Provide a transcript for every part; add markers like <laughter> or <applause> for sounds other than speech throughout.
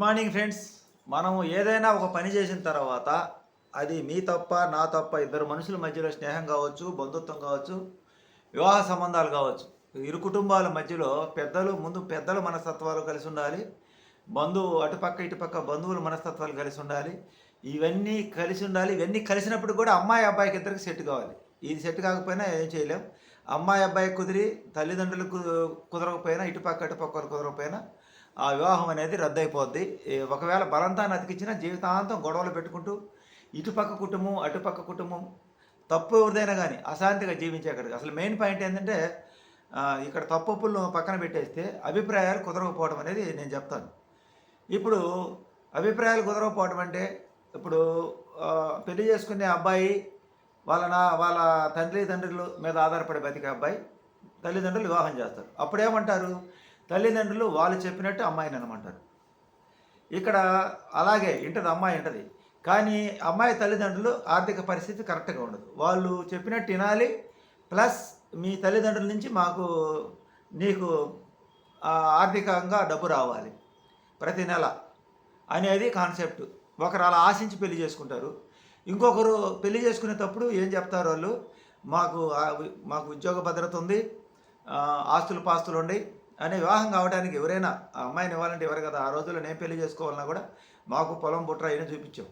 Good morning friends మనం ఏదైనా ఒక పని చేసిన తర్వాత అది మీ తప్ప నా తప్ప ఇద్దరు మనుషుల మధ్యలో స్నేహం కావచ్చు బంధుత్వం కావచ్చు వివాహ సంబంధాలు కావచ్చు ఇరు కుటుంబాల మధ్యలో పెద్దలు ముందు పెద్దల మనస్తత్వాలు కలిసి ఉండాలి బంధువు అటుపక్క ఇటుపక్క బంధువుల మనస్తత్వాలు కలిసి ఉండాలి ఇవన్నీ కలిసి ఉండాలి ఇవన్నీ కలిసినప్పుడు కూడా అమ్మాయి అబ్బాయికి ఇద్దరికి సెట్ కావాలి. ఇది సెట్ కాకపోయినా ఏం చేయలేం. అమ్మాయి అబ్బాయి కుదిరి తల్లిదండ్రులకు కుదరకపోయినా ఇటుపక్క అటుపక్క కుదరకపోయినా ఆ వివాహం అనేది రద్దయిపోద్ది. ఒకవేళ బలంతాన్ని అతికించినా జీవితాంతం గొడవలు పెట్టుకుంటూ ఇటుపక్క కుటుంబం అటుపక్క కుటుంబం తప్పు ఎవరిదైనా కానీ అశాంతిగా జీవించేక్కడికి అసలు మెయిన్ పాయింట్ ఏంటంటే ఇక్కడ తప్పులను పక్కన పెట్టేస్తే అభిప్రాయాలు కుదరకపోవడం అనేది నేను చెప్తాను. ఇప్పుడు అభిప్రాయాలు కుదరకపోవడం అంటే ఇప్పుడు పెళ్ళి చేసుకునే అబ్బాయి వాళ్ళ నా వాళ్ళ తండ్రి తండ్రులు మీద ఆధారపడే బతికే అబ్బాయి తల్లిదండ్రులు వివాహం చేస్తారు. అప్పుడేమంటారు? తల్లిదండ్రులు వాళ్ళు చెప్పినట్టు అమ్మాయిని అనమంటారు. ఇక్కడ అలాగే ఇంటది అమ్మాయి ఇంటది. కానీ అమ్మాయి తల్లిదండ్రులు ఆర్థిక పరిస్థితి కరెక్ట్గా ఉండదు. వాళ్ళు చెప్పినట్టు వినాలి ప్లస్ మీ తల్లిదండ్రుల నుంచి మాకు నీకు ఆర్థికంగా డబ్బు రావాలి ప్రతి నెల అనేది కాన్సెప్ట్. ఒకరు అలా ఆశించి పెళ్ళి చేసుకుంటారు. ఇంకొకరు పెళ్ళి చేసుకునేటప్పుడు ఏం చెప్తారు వాళ్ళు? మాకు మాకు ఉద్యోగ భద్రత ఉంది ఆస్తులు పాస్తులు ఉన్నాయి అనే వివాహం కావడానికి ఎవరైనా ఆ అమ్మాయిని ఇవ్వాలంటే ఎవరు కదా ఆ రోజుల్లో నేను పెళ్ళి చేసుకోవాలన్నా కూడా మాకు పొలం బుట్ర అయినా చూపించాం.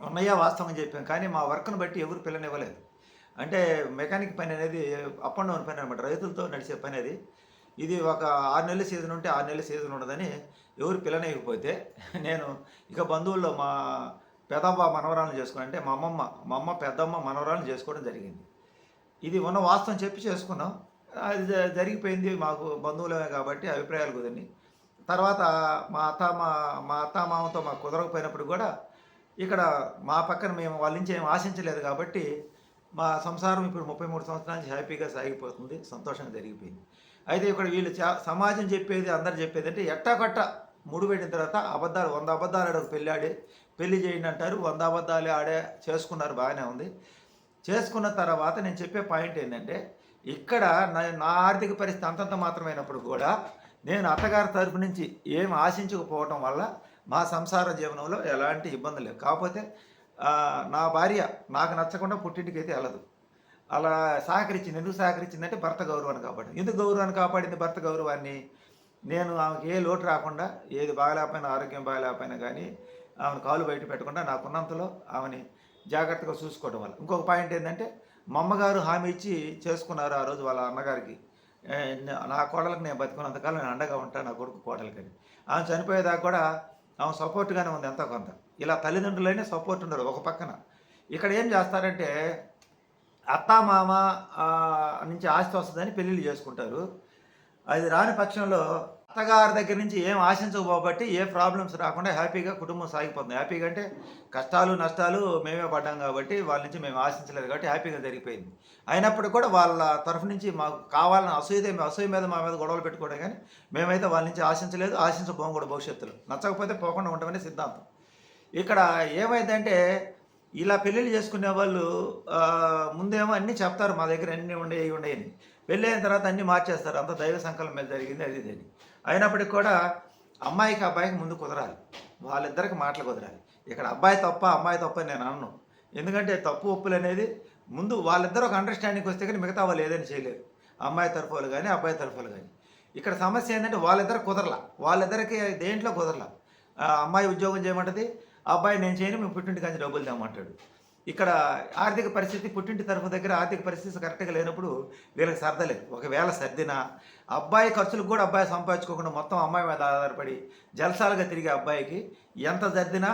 ఉన్నాయా వాస్తవం చెప్పాం. కానీ మా వర్క్ను బట్టి ఎవరు పిల్లనివ్వలేదు. అంటే మెకానిక్ పని అనేది అప్ అండ్ డౌన్ పని అనమాట రైతులతో నడిచే పని అది. ఇది ఒక ఆరు నెలల సీజన్ ఉంటే ఆరు నెలల సీజన్ ఉండదని ఎవరు పిల్లనేయకపోతే నేను ఇక బంధువుల్లో మా పెదవ్వ మనవరాలను చేసుకుని అంటే మా అమ్మమ్మ మా అమ్మ పెద్దమ్మ మనవరాలను చేసుకోవడం జరిగింది. ఇది ఉన్న వాస్తవం చెప్పి చేసుకున్నాం. అది జ- జరిగిపోయింది మాకు బంధువులమే కాబట్టి అభిప్రాయాలు కుదిరిని తర్వాత మా అత్త మా మా అత్త మామతో మాకు కుదరకపోయినప్పుడు కూడా ఇక్కడ మా పక్కన మేము వాళ్ళ నుంచి ఏం ఆశించలేదు కాబట్టి మా సంసారం ఇప్పుడు ముప్పై మూడు సంవత్సరాల నుంచి హ్యాపీగా సాగిపోతుంది సంతోషంగా జరిగిపోయింది. అయితే ఇక్కడ వీళ్ళు చా- సమాజం చెప్పేది అందరు చెప్పేది అంటే ఎట్టాకట్ట ముడి పెట్టిన తర్వాత అబద్ధాలు వంద అబద్ధాలు ఆడ పెళ్ళి ఆడి పెళ్ళి చేయండి అంటారు వంద అబద్ధాలు ఆడే చేసుకున్నారు బాగానే ఉంది. చేసుకున్న తర్వాత నేను చెప్పే పాయింట్ ఏంటంటే ఇక్కడ నా నా ఆర్థిక పరిస్థితి అంతంత మాత్రమైనప్పుడు కూడా నేను అత్తగారి తరపు నుంచి ఏం ఆశించకపోవటం వల్ల మా సంసార జీవనంలో ఎలాంటి ఇబ్బంది లేవు కాకపోతే నా భార్య నాకు నచ్చకుండా పుట్టింటికి అయితే వెళ్ళదు. అలా సహకరించింది. ఎందుకు సహకరించిందంటే భర్త గౌరవాన్ని కాపాడింది. ఎందుకు గౌరవాన్ని కాపాడింది భర్త గౌరవాన్ని? నేను ఆమెకి ఏ లోటు రాకుండా ఏది బాగలేకపోయినా ఆరోగ్యం బాగలేకపోయినా కానీ ఆమెను కాలు బయట పెట్టకుండా నాకున్నంతలో ఆమెని జాగ్రత్తగా చూసుకోవడం వల్ల. ఇంకొక పాయింట్ ఏంటంటే మా అమ్మగారు హామీ ఇచ్చి చేసుకున్నారు ఆ రోజు వాళ్ళ అన్నగారికి. నా కోడలకు నేను బతుకున్నంతకాలం నేను అండగా ఉంటాను నా కొడుకు కోడలకని. ఆమె చనిపోయేదాకా కూడా ఆమె సపోర్ట్గానే ఉంది ఎంతో కొంత. ఇలా తల్లిదండ్రులైనా సపోర్ట్ ఉండరు ఒక పక్కన. ఇక్కడ ఏం చేస్తారంటే అత్త మామ నుంచి ఆస్తి వస్తుందని పెళ్ళిళ్ళు చేసుకుంటారు. అది రాని పక్షంలో అత్తగారి దగ్గర నుంచి ఏం ఆశించకపోబట్టి ఏ ప్రాబ్లమ్స్ రాకుండా హ్యాపీగా కుటుంబం సాగిపోతుంది. హ్యాపీగా అంటే కష్టాలు నష్టాలు మేమే పడ్డాం కాబట్టి వాళ్ళ నుంచి మేము ఆశించలేదు కాబట్టి హ్యాపీగా జరిగిపోయింది. అయినప్పుడు కూడా వాళ్ళ తరఫు నుంచి మాకు కావాలని అసూయ అసూయ మీద మా మీద గొడవలు పెట్టుకోవడం కానీ మేమైతే వాళ్ళ నుంచి ఆశించలేదు ఆశించబోం కూడా భవిష్యత్తులో. నచ్చకపోతే పోకుండా ఉండమని సిద్ధాంతం. ఇక్కడ ఏమైందంటే ఇలా పెళ్ళిళ్ళు చేసుకునే వాళ్ళు ముందేమో అన్నీ చెప్తారు మా దగ్గర అన్నీ ఉండేవి ఉండేవి పెళ్ళి అయిన తర్వాత అన్నీ మార్చేస్తారు. అంత దైవ సంకల్పం మీద జరిగింది అది ఇది అయినప్పటికీ కూడా అమ్మాయికి అబ్బాయికి ముందు కుదరాలి. వాళ్ళిద్దరికి మాటలు కుదరాలి. ఇక్కడ అబ్బాయి తప్ప అమ్మాయి తప్ప నేను అనను. ఎందుకంటే తప్పు ఒప్పులు అనేది ముందు వాళ్ళిద్దరు ఒక అండర్స్టాండింగ్ వస్తే కానీ మిగతా వాళ్ళు ఏదైనా చేయలేరు. అమ్మాయి తరఫులు కానీ అబ్బాయి తరఫులు కానీ. ఇక్కడ సమస్య ఏంటంటే వాళ్ళిద్దరు కుదరలా. వాళ్ళిద్దరికి దేంట్లో కుదరలా? అమ్మాయి ఉద్యోగం చేయమంటది ఆ అబ్బాయి నేను చేయను మేము పుట్టింటి కానీ డబ్బులు తెమ్మంటాడు ఇక్కడ ఆర్థిక పరిస్థితి పుట్టింటి తరఫు దగ్గర ఆర్థిక పరిస్థితి కరెక్ట్గా లేనప్పుడు వీళ్ళకి సర్దలేదు ఒకవేళ సర్దినా అబ్బాయి ఖర్చులకు కూడా అబ్బాయి సంపాదించుకోకుండా మొత్తం అమ్మాయి మీద ఆధారపడి జలసాలుగా తిరిగే అబ్బాయికి ఎంత సర్దినా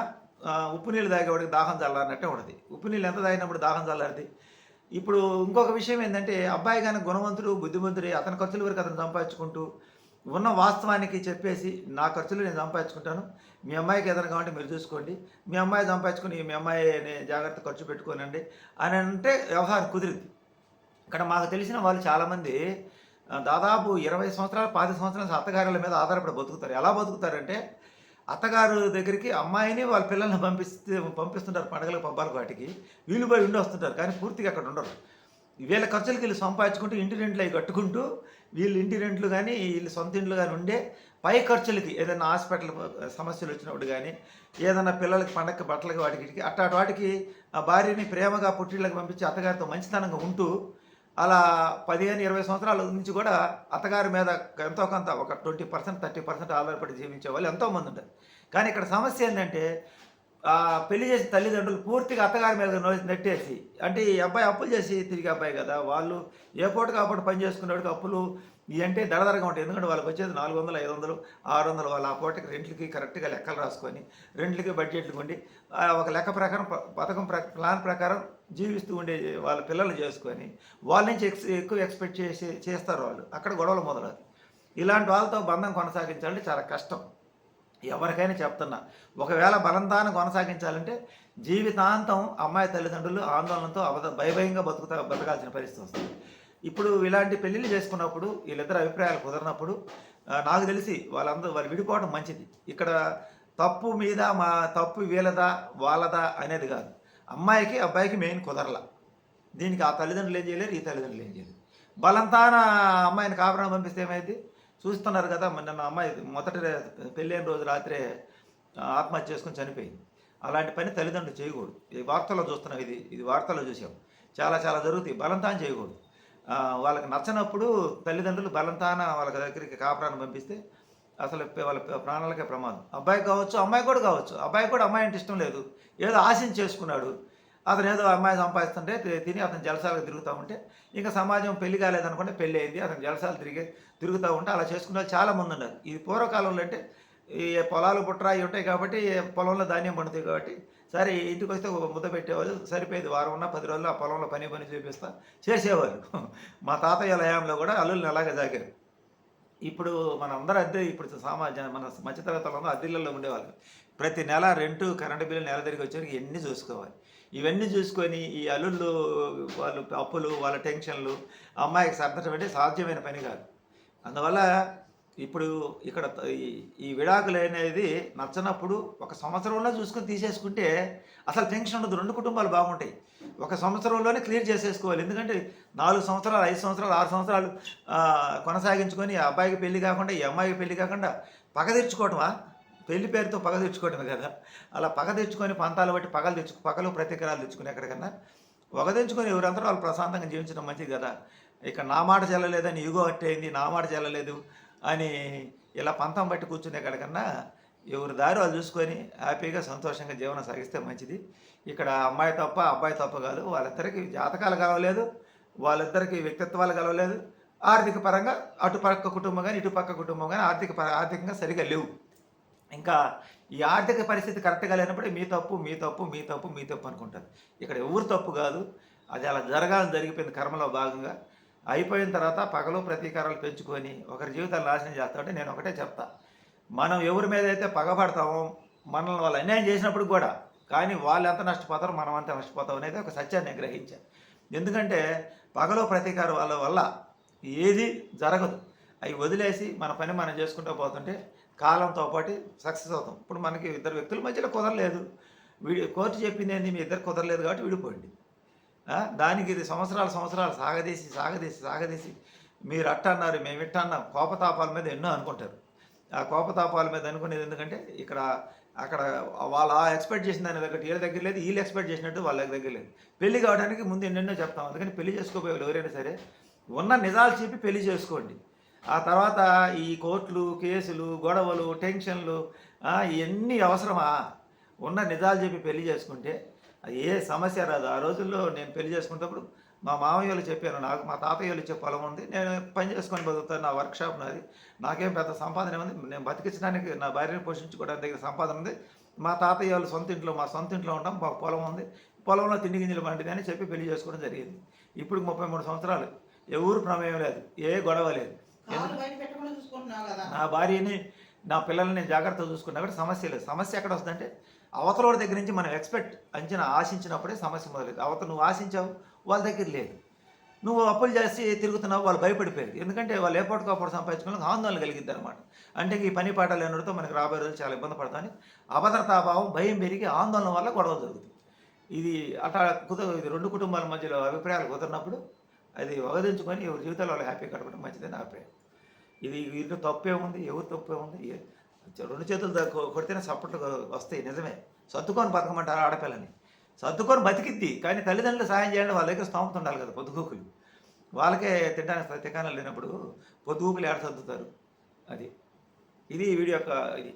ఉప్పు నీళ్ళు తాగేవాడికి దాహం చల్లారినట్టే ఉండదు ఉప్పు నీళ్ళు ఎంత తాగినప్పుడు దాహం చల్లారది ఇప్పుడు ఇంకొక విషయం ఏంటంటే అబ్బాయి కానీ గుణవంతుడు బుద్ధిమంతుడు అతని ఖర్చుల వరకు అతను సంపాదించుకుంటూ ఉన్న వాస్తవానికి చెప్పేసి నా ఖర్చులు నేను సంపాదించుకుంటాను. మీ అమ్మాయికి ఏదైనా కావాలంటే మీరు చూసుకోండి. మీ అమ్మాయి సంపాదించుకుని మీ అమ్మాయిని జాగ్రత్త ఖర్చు పెట్టుకోనండి. అని అంటే వ్యవహారం కుదిరింది. ఇక్కడ మాకు తెలిసిన వాళ్ళు చాలామంది దాదాపు ఇరవై సంవత్సరాలు పాతి సంవత్సరాల అత్తగారుల మీద ఆధారపడి బతుకుతారు. ఎలా బతుకుతారంటే అత్తగారు దగ్గరికి అమ్మాయిని వాళ్ళ పిల్లల్ని పంపిస్తే పంపిస్తుంటారు పండగలకు పబ్బాలకు వాటికి. వీళ్ళు పోయి ఉండి వస్తుంటారు కానీ పూర్తిగా అక్కడ ఉండరు. వీళ్ళ ఖర్చులకి వీళ్ళు సంపాదించుకుంటూ ఇంటి రెంట్లు అవి కట్టుకుంటూ వీళ్ళు ఇంటి రెంట్లు కానీ వీళ్ళు సొంత ఇంట్లు కానీ ఉండే పై ఖర్చులకి ఏదైనా హాస్పిటల్ సమస్యలు వచ్చినప్పుడు కానీ ఏదైనా పిల్లలకి పండగకి బట్టలకి వాటికి వీటికి అట్టాటి వాటికి ఆ భార్యని ప్రేమగా పుట్టిళ్ళకి పంపించి అత్తగారితో మంచితనంగా ఉంటూ అలా పదిహేను ఇరవై సంవత్సరాల నుంచి కూడా అత్తగారి మీద ఎంతో కొంత ఒక ట్వంటీ పర్సెంట్ థర్టీ పర్సెంట్ ఆధారపడి జీవించే వాళ్ళు ఎంతోమంది ఉంటారు. కానీ ఇక్కడ సమస్య ఏంటంటే పెళ్ళి చేసిన తల్లిదండ్రులు పూర్తిగా అత్తగారి మీద నెట్టేసి అంటే ఈ అబ్బాయి అప్పులు చేసి తిరిగి అబ్బాయి కదా వాళ్ళు ఏ పూట కాపాటు పని చేసుకునేవాడికి అప్పులు ఇవి అంటే దడదరగా ఉంటాయి. ఎందుకంటే వాళ్ళకి వచ్చేది నాలుగు వందలు ఐదు వందలు ఆరు వందలు వాళ్ళ ఆ పూటకి రెంట్లకి కరెక్ట్గా లెక్కలు రాసుకొని రెంట్లకి బడ్జెట్లు ఉండి ఒక లెక్క ప్రకారం ప- పథకం ప్ర ప్లాన్ ప్రకారం జీవిస్తూ ఉండే వాళ్ళ పిల్లలు చేసుకొని వాళ్ళ నుంచి ఎక్స్ ఎక్కువ ఎక్స్పెక్ట్ చేసి చేస్తారు వాళ్ళు. అక్కడ గొడవలు మొదలవుతాయి. ఇలాంటి వాళ్ళతో బంధం కొనసాగించాలంటే చాలా కష్టం. ఎవరికైనా చెప్తున్నా. ఒకవేళ బలంతాన్ని కొనసాగించాలంటే జీవితాంతం అమ్మాయి తల్లిదండ్రులు ఆందోళనతో అవద భయభయంగా బతుకుతా బతకాల్సిన పరిస్థితి వస్తుంది. ఇప్పుడు ఇలాంటి పెళ్ళిళ్ళు చేసుకున్నప్పుడు వీళ్ళిద్దరు అభిప్రాయాలు కుదరినప్పుడు నాకు తెలిసి వాళ్ళందరూ వాళ్ళు విడిపోవడం మంచిది. ఇక్కడ తప్పు మీద మా తప్పు వీళ్ళదా వాళ్ళదా అనేది కాదు. అమ్మాయికి అబ్బాయికి మెయిన్ కుదరల. దీనికి ఆ తల్లిదండ్రులు ఏం చేయలేరు ఈ తల్లిదండ్రులు ఏం చేయలేరు. బలంతాన అమ్మాయిని కాపురం పంపిస్తే ఏమైంది చూస్తున్నారు కదా మొన్న నా అమ్మాయి మొదటి పెళ్ళైన రోజు రాత్రే ఆత్మహత్య చేసుకొని చనిపోయింది. అలాంటి పని తల్లిదండ్రులు చేయకూడదు. ఈ వార్తల్లో చూస్తున్నాం ఇది ఇది వార్తల్లో చూసాం. చాలా చాలా జరుగుతాయి. బలంతాన చేయకూడదు. వాళ్ళకి నచ్చనప్పుడు తల్లిదండ్రులు బలంతాన వాళ్ళ దగ్గరికి కాపురాన్ని పంపిస్తే అసలు వాళ్ళ ప్రాణాలకే ప్రమాదం. అబ్బాయి కావచ్చు అమ్మాయి కూడా కావచ్చు. అబ్బాయి కూడా అమ్మాయి అంటే ఇష్టం లేదు. ఏదో ఆశించి చేసుకున్నాడు అతను ఏదో అమ్మాయి సంపాదిస్తుంటే తిని అతను జలసాలకు తిరుగుతూ ఉంటే ఇంకా సమాజం పెళ్ళి కాలేదనుకుంటే పెళ్ళి అయింది అతను జలసాలు తిరిగి తిరుగుతూ ఉంటే అలా చేసుకునే వాళ్ళు చాలా మంది ఉన్నారు. ఇది పూర్వకాలంలో అంటే ఈ పొలాలు పుట్రాయి ఉంటాయి కాబట్టి పొలంలో ధాన్యం పండుతాయి కాబట్టి సరే ఇంటికి వస్తే ఒక ముద్ద పెట్టేవాళ్ళు సరిపోయేది వారం ఉన్న పది రోజులు ఆ పొలంలో పని పని చూపిస్తా చేసేవారు <laughs> మా తాతయ్య లయంలో కూడా అల్లుల్ని అలాగే జాగారు ఇప్పుడు మన అందరూ అద్దె ఇప్పుడు సమాజ మన మధ్యతరగతులందరూ అద్దెలలో ఉండేవాళ్ళు. ప్రతి నెల రెంటు కరెంటు బిల్లు నెల తిరిగి వచ్చేసరికి ఇవన్నీ చూసుకోవాలి. ఇవన్నీ చూసుకొని ఈ అల్లుళ్ళు వాళ్ళు అప్పులు వాళ్ళ టెన్షన్లు అమ్మాయికి సర్దటం అంటే సాధ్యమైన పని కాదు. అందువల్ల ఇప్పుడు ఇక్కడ ఈ- విడాకులు అనేది నచ్చనప్పుడు ఒక సంవత్సరంలో చూసుకొని తీసేసుకుంటే అసలు టెన్షన్ ఉండదు. రెండు కుటుంబాలు బాగుంటాయి. ఒక సంవత్సరంలోనే క్లియర్ చేసేసుకోవాలి. ఎందుకంటే నాలుగు సంవత్సరాలు ఐదు సంవత్సరాలు ఆరు సంవత్సరాలు కొనసాగించుకొని ఆ అబ్బాయికి పెళ్ళి కాకుండా ఈ అమ్మాయికి పెళ్ళి కాకుండా పగ తీర్చుకోవటమా? పెళ్ళి పేరుతో పగ తెచ్చుకోవటమే కదా. అలా పగ తెచ్చుకొని పంతాలు బట్టి పగలు తెచ్చుకు పగలు ప్రతీకారాలు తెచ్చుకుని ఎక్కడికన్నా? ఒక తెంచుకొని ఎవరంతా వాళ్ళు ప్రశాంతంగా జీవించడం మంచిది కదా. ఇక నా మాట చెల్లలేదని యుగో అట్టయింది నా మాట చెల్లలేదు అని ఇలా పంతం బట్టి కూర్చునే ఎక్కడికన్నా? ఎవరి దారి వాళ్ళు చూసుకొని హ్యాపీగా సంతోషంగా జీవనం సాగిస్తే మంచిది. ఇక్కడ అమ్మాయి తప్ప అబ్బాయి తప్ప కాదు. వాళ్ళిద్దరికి జాతకాలు కలవలేదు. వాళ్ళిద్దరికి వ్యక్తిత్వాలు కలవలేదు. ఆర్థిక పరంగా అటుపక్క కుటుంబం కానీ ఇటుపక్క కుటుంబం కానీ ఆర్థిక పర ఆర్థికంగా సరిగా లేవు. ఇంకా ఈ ఆర్థిక పరిస్థితి కరెక్ట్గా లేనప్పుడు మీ తప్పు మీ తప్పు మీ తప్పు మీ తప్పు అనుకుంటారు ఇక్కడ ఎవరు తప్పు కాదు. అది అలా జరగాలని జరిగిపోయింది కర్మలో భాగంగా. అయిపోయిన తర్వాత పగలు ప్రతీకారాలు పెంచుకొని ఒకరి జీవితాలు నాశనం చేస్తామంటే నేను ఒకటే చెప్తా. మనం ఎవరి మీద అయితే పగపడతామో మనల్ని వాళ్ళు అన్యాయం చేసినప్పుడు కూడా కానీ వాళ్ళు ఎంత నష్టపోతారో మనం అంత నష్టపోతాం అనేది ఒక సత్యాన్ని గ్రహించాను ఎందుకంటే పగలో ప్రతీకారం వాళ్ళ వల్ల ఏది జరగదు. అవి వదిలేసి మన పని మనం చేసుకుంటూ పోతుంటే కాలంతో పాటు సక్సెస్ అవుతాం. ఇప్పుడు మనకి ఇద్దరు వ్యక్తుల మధ్యలో కుదరలేదు. వీడి కోర్టు చెప్పింది ఏంది? మీ ఇద్దరు కుదరలేదు కాబట్టి విడిపోండి. దానికి ఇది సంవత్సరాలు సంవత్సరాలు సాగదీసి సాగదీసి సాగదీసి మీరు అట్ట అన్నారు మేము ఇట్ట అన్నాం కోపతాపాల మీద ఎన్నో అనుకుంటారు. ఆ కోపతాపాల మీద అనుకునేది ఎందుకంటే ఇక్కడ అక్కడ వాళ్ళు ఆ ఎక్స్పెక్ట్ చేసిన దాని దగ్గర వీళ్ళ దగ్గర లేదు వీళ్ళు ఎక్స్పెక్ట్ చేసినట్టు వాళ్ళ దగ్గర లేదు. పెళ్ళి కావడానికి ముందు ఎన్నెన్నో చెప్తాం. అందుకని పెళ్ళి చేసుకోబోయే ఎవరైనా సరే ఉన్న నిజాలు చెప్పి పెళ్ళి చేసుకోండి. ఆ తర్వాత ఈ కోర్టులు కేసులు గొడవలు టెన్షన్లు ఇవన్నీ అవసరమా? ఉన్న నిజాలు చెప్పి పెళ్ళి చేసుకుంటే ఏ సమస్య రాదు. ఆ రోజుల్లో నేను పెళ్ళి చేసుకునేటప్పుడు మా మామయ్య వాళ్ళు చెప్పాను నాకు మా తాతయ్య వాళ్ళు ఇచ్చే పొలం ఉంది నేను పని చేసుకొని బతుకుతాను నా వర్క్షాప్ నాది. నాకేం పెద్ద సంపాదన ఉంది నేను బతికించడానికి నా భార్యను పోషించుకోవడానికి దగ్గర సంపాదన ఉంది. మా తాతయ్య వాళ్ళు సొంత ఇంట్లో మా సొంత ఇంట్లో ఉంటాం మా పొలం ఉంది. పొలంలో తిండి గింజలు పండింది అని చెప్పి పెళ్ళి చేసుకోవడం జరిగింది. ఇప్పుడు ముప్పై మూడు సంవత్సరాలు. ఎవరు ప్రమేయం లేదు ఏ గొడవ లేదు. నా భార్యని నా పిల్లల్ని జాగ్రత్తగా చూసుకున్నా కూడా సమస్య లేదు. సమస్య ఎక్కడ వస్తుందంటే అవతల దగ్గర నుంచి మనం ఎక్స్పెక్ట్ అంచనా ఆశించినప్పుడే సమస్య మొదలైంది అవతల నువ్వు ఆశించావు వాళ్ళ దగ్గర లేదు. నువ్వు అప్పులు చేసి తిరుగుతున్నావు వాళ్ళు భయపడిపోయారు. ఎందుకంటే వాళ్ళు ఏపాటికి అప్పుడు సంపాదించుకోవడానికి ఆందోళన కలిగిద్ది అనమాట అంటే ఈ పని పాట లేనితో మనకి రాబోయే రోజులు చాలా ఇబ్బంది పడతామని అభద్రతాభావం భయం పెరిగి ఆందోళన వల్ల గొడవ జరుగుతుంది. ఇది అట్లా కుద ఇది రెండు కుటుంబాల మధ్యలో అభిప్రాయాలు కుదిరినప్పుడు అది వగదించుకొని ఎవరి జీవితాల్లో వాళ్ళు హ్యాపీ గడపడం మంచిదని అభిప్రాయం. ఇది వీళ్ళు తప్పే ఉంది ఎవరు తప్పే ఉంది? రెండు చేతులు కొడితేనే సపోర్ట్లు వస్తాయి నిజమే. సర్దుకొని బతకమంటారు ఆడపిల్లని. సర్దుకొని బతికిద్ది కానీ తల్లిదండ్రులు సాయం చేయండి వాళ్ళ దగ్గర స్తోమత ఉండాలి కదా పొద్దుగూకులు. వాళ్ళకే తినడానికి తికాణాలు లేనప్పుడు పొద్దుగూకులు ఏడ సర్దుతారు? అది. ఇది వీడియో యొక్క ఇది.